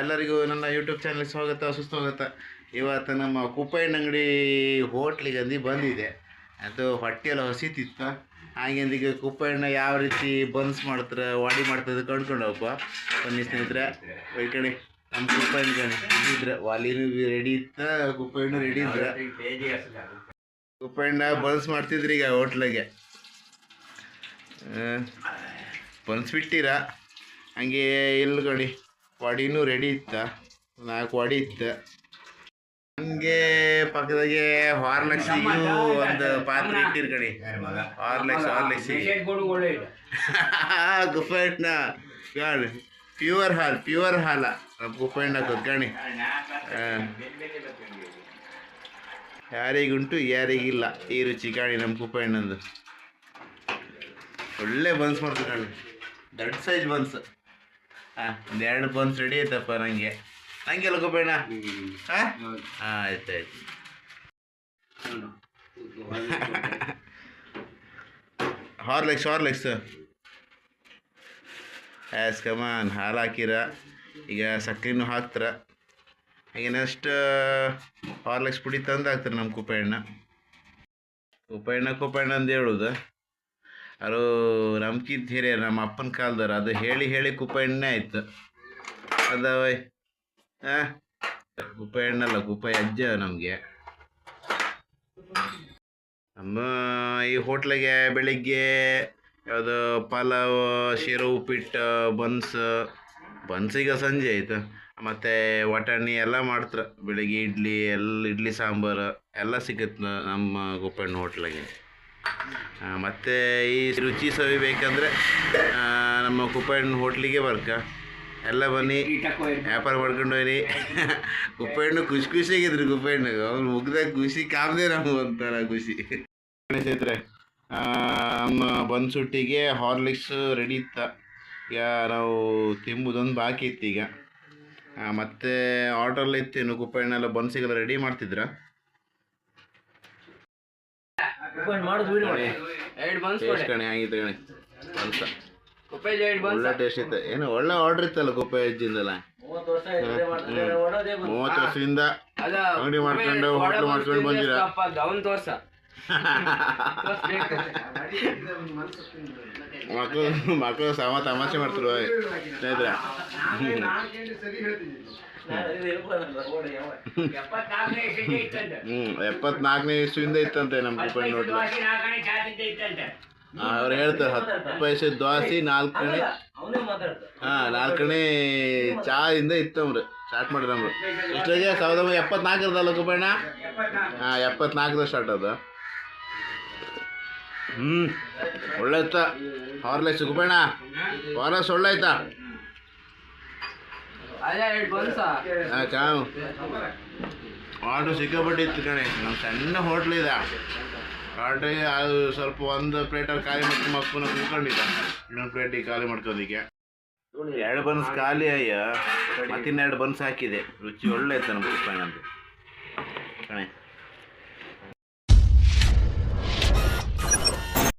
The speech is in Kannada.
ಎಲ್ಲರಿಗೂ ನನ್ನ ಯೂಟ್ಯೂಬ್ ಚಾನಲ್ಗೆ ಸ್ವಾಗತ, ಸುಸ್ವಾಗತ. ಇವತ್ತು ನಮ್ಮ ಕುಪ್ಪಯ್ಯನ ಅಂಗಡಿ ಹೋಟ್ಲಿಗೆ ಅಂದು ಬಂದಿದೆ. ಅದು ಹೊಟ್ಟೆಲ್ಲ ಹಸಿತಿತ್ತು? ಹಾಗೆಂದಿಗೆ ಕುಪ್ಪಯ್ಯನ ಯಾವ ರೀತಿ ಬನ್ಸ್ ಮಾಡ್ತಾರೆ, ವಾಡಿ ಮಾಡ್ತಾರೆ ಕಂಡ್ಕೊಂಡು ಬನ್ನಿ ಸ್ನೇಹಿತರೆ ಈ ಕಡೆ ನಮ್ಮ ಕುಪ್ಪಯ್ಯನ ಕಣಿ. ಇದ್ರೆ ವಾಲಿನೂ ರೆಡಿ ಇತ್ತ, ಕುಪ್ಪಯ್ಯನೂ ರೆಡಿ ಇದ್ರೆ. ಕುಪ್ಪಯ್ಯನ ಬನ್ಸ್ ಮಾಡ್ತಿದ್ರಿ ಈಗ ಹೋಟ್ಲಿಗೆ ಬನ್ಸ್ ಬಿಟ್ಟಿರ? ಹಂಗೆ ಇಲ್ಲಿ ಕಡಿ ವಡಿನೂ ರೆಡಿ ಇತ್ತ. ನಾಲ್ಕು ವಡಿ ಇತ್ತು. ಹಂಗೆ ಪಕ್ಕದಾಗೆ ಹಾರ್ಲೆಕ್ಸಿಗೂ ಒಂದು ಪಾತ್ರೆ ಇಟ್ಟಿರ್ ಕಣಿ ಹಾರ್ಲೆಕ್ಸ್ ಹಾರ್ಲೆಕ್ಸಿ ಗುಫೆಟ್ನ ಗಾಡಿ ಪ್ಯೂರ್ ಹಾಲ್ ಪ್ಯೂರ್ ಹಾಲ. ನಮ್ಮ ಗುಫೆಣ್ಣ ಕಣಿ. ಯಾರಿಗುಂಟು ಯಾರಿಗಿಲ್ಲ. ಈ ರುಚಿ ಕಾಣಿ ನಮ್ಮ ಕುಪ್ಪಣ್ಣಂದು ಒಳ್ಳೆ ಬನ್ಸ್ ಮಾಡ್ತು ಕಾಣಿ. ದೊಡ್ಡ ಸೈಜ್ ಬನ್ಸ್ ಹಾಂ ಒಂದು ಎರಡು ಬನ್ಸ್ ರೆಡಿ ಆಯ್ತಪ್ಪ ನನಗೆ ಹಂಗೆ ಲಗೋಬೇಣ ಹಾಂ ಹಾಂ ಆಯ್ತು ಆಯ್ತು. ಹಾರ್ಲೆಕ್ಸ್ ಹಾರ್ಲೆಕ್ಸ್ ಆ್ಯಸ್ ಕಮಾನ್ ಹಾಲು ಹಾಕಿರ. ಈಗ ಸಕ್ಕರೆನೂ ಹಾಕ್ತಾರ. ಹಾಗೆ ನೆಕ್ಸ್ಟ್ ಹಾರ್ಲೆಕ್ಸ್ ಪುಡಿ ತಂದು ಹಾಕ್ತಾರೆ ನಮ್ಮ ಕುಪ್ಪೆಣ್ಣ ಕುಪ್ಪೆಣ್ಣ ಕುಪೆಣ್ಣ ಅಂತ ಹೇಳುದು. ಅದು ನಮ್ಕಿಂತ ಹಿರಿಯರು, ನಮ್ಮ ಅಪ್ಪನ ಕಾಲದವ್ರು, ಅದು ಹೇಳಿ ಹೇಳಿ ಕುಪ್ಪೆಣ್ಣೆ ಆಯ್ತು. ಅದವಯ್ ಹಾಂ ಕುಪ್ಪ ಎಣ್ಣಲ್ಲ, ಕುಪ್ಪ ಅಜ್ಜ ನಮಗೆ. ನಮ್ಮ ಈ ಹೋಟ್ಲಿಗೆ ಬೆಳಿಗ್ಗೆ ಯಾವುದು ಪಲಾವ್, ಶಿರ ಉಪ್ಪಿಟ್ಟು, ಬನ್ಸ್ ಬನ್ಸ್ ಈಗ ಸಂಜೆ ಆಯಿತು. ಮತ್ತು ವಟಾಣಿ ಎಲ್ಲ ಮಾಡ್ತಾರೆ. ಬೆಳಿಗ್ಗೆ ಇಡ್ಲಿ ಎಲ್ಲ ಇಡ್ಲಿ ಸಾಂಬಾರು ಎಲ್ಲ ಸಿಗುತ್ತೆ ನಮ್ಮ ಗುಪ್ಪಣ್ಣ ಹೋಟ್ಲಿಗೆ. ಮತ್ತು ಈ ರುಚಿ ಸವಿ ಬೇಕಂದರೆ ನಮ್ಮ ಕುಪ್ಪಣ್ಣ ಹೋಟ್ಲಿಗೆ ಬರ್ಕ. ಎಲ್ಲ ಬನ್ನಿ. ವ್ಯಾಪಾರ ಮಾಡ್ಕೊಂಡು ಹೋಗಿ ಕುಪ್ಪಣ್ಣು ಖುಷಿ ಖುಷಿಯಾಗಿದ್ರು ಕುಪ್ಪಣ್ಣು ಅವ್ನು ಮುಗ್ದಾಗ ಖುಷಿ, ಕಾಮದೇ ನಮ್ಗೆ ಒಂಥರ ಖುಷಿ. ಸ್ನೇಹಿತರೆ ನಮ್ಮ ಬನ್ಸುಟ್ಟಿಗೆ ಹಾರ್ಲಿಕ್ಸ್ ರೆಡಿ ಇತ್ತ. ಈಗ ನಾವು ತಿಂಬುದೊಂದು ಬಾಕಿ ಇತ್ತು ಈಗ. ಮತ್ತು ಇತ್ತೇನು ಕುಪ್ಪಣ್ಣೆಲ್ಲ ಬನ್ಸಿಗೆಲ್ಲ ರೆಡಿ ಮಾಡ್ತಿದ್ರ. ಮಾಡುದು ಬಿಡು. ಎರಡು ಬನ್ಸ್ ಟೇಸ್ಟ್ ಕಣೆ ಆಗಿತ್ತು ಕಣೆ. ಅಂತ ಕುಪ್ಪೆಜ್ ಎರಡು ಬನ್ಸ್ ಒಳ್ಳೆ ಟೇಸ್ಟ್ ಇತ್ತು. ಏನು ಒಳ್ಳೆ ಆರ್ಡರ್ ಇತ್ತಲ್ಲ ಕುಪ್ಪ ಹೆಜ್ಜಿಂದಲ್ಲ ಮೂವತ್ತು ವರ್ಷದಿಂದ ಅಂಗಡಿ ಮಾಡ್ಕೊಂಡು, ಹೋಟ್ಲು ಮಾಡ್ಕೊಂಡು ಬಂದಿರ? ಅವ್ನ್ ತೋರ್ಸ. ಮಕ್ಕಳು ಮಕ್ಕಳು ಸಮ ತಮಾಷೆ ಮಾಡ್ತಾರೆ ಸ್ನೇಹಿತರೆ? ಹ್ಞೂ ಎಪ್ಪತ್ನಾಲ್ಕನೇ ಇಸ್ವಿಯಿಂದ ಇತ್ತಂತೆ. ನಮ್ಮ ಕುಪ್ಪಣ್ಣ ನೋಡಿ ಇತ್ತಂತೆ. ಅವ್ರು ಹೇಳ್ತಾರೆ ಹತ್ತು ಪೈಸೆ ದ್ವಾಸಿ ನಾಲ್ಕನೇ ಅವನೇ ನಾಲ್ಕನೇ ಚಾ ಇಂದ ಇತ್ತವ್ರು ಸ್ಟಾರ್ಟ್ ಮಾಡಿದವ್ರು. ಇಷ್ಟಾಗೆ ಸಾವಿರದ ಒಂಬೈನೂರ ಎಪ್ಪತ್ನಾಲ್ಕರದಲ್ಲ ಕುಪ್ಪಣ್ಣ ಹಾಂ ಎಪ್ಪತ್ನಾಲ್ಕರ ಸ್ಟಾರ್ಟ್ ಅದು. ಹ್ಞೂ ಒಳ್ಳೆ ಇತ್ತ. ಹಾರ್ಲೆಸ್ ಕುಪ್ಪಣ್ಣ ಹಾರ್ಲೆಸ್ ಒಳ್ಳೆ ಆಯ್ತಾ ಕಾವು ಆರ್ಡ್ರ್ ಸಿಕ್ಕಾಪಟ್ಟೆ ಇತ್ತು ಕಣೆ. ನಮ್ಮ ಸಣ್ಣ ಹೋಟ್ಲ್ ಇದೆ. ಆರ್ಡ್ರಿಗೆ ಅದು ಸ್ವಲ್ಪ ಒಂದು ಪ್ಲೇಟಲ್ಲಿ ಖಾಲಿ ಮಾಡ್ಕೊಂಡು ಮಕ್ಕಳು ಕುಂಕೊಂಡಿದ್ದ ಇನ್ನೊಂದು ಪ್ಲೇಟಿಗೆ ಖಾಲಿ ಮಾಡ್ಕೋದಿಕ್ಕೆ ಎರಡು ಬನ್ಸ್ ಖಾಲಿ ಅಯ್ಯ. ಮತ್ತಿನ್ನೆರಡು ಬನ್ಸ್ ಹಾಕಿದೆ. ರುಚಿ ಒಳ್ಳೆ ಇತ್ತು ನಮ್ಮ ಕಣೆ.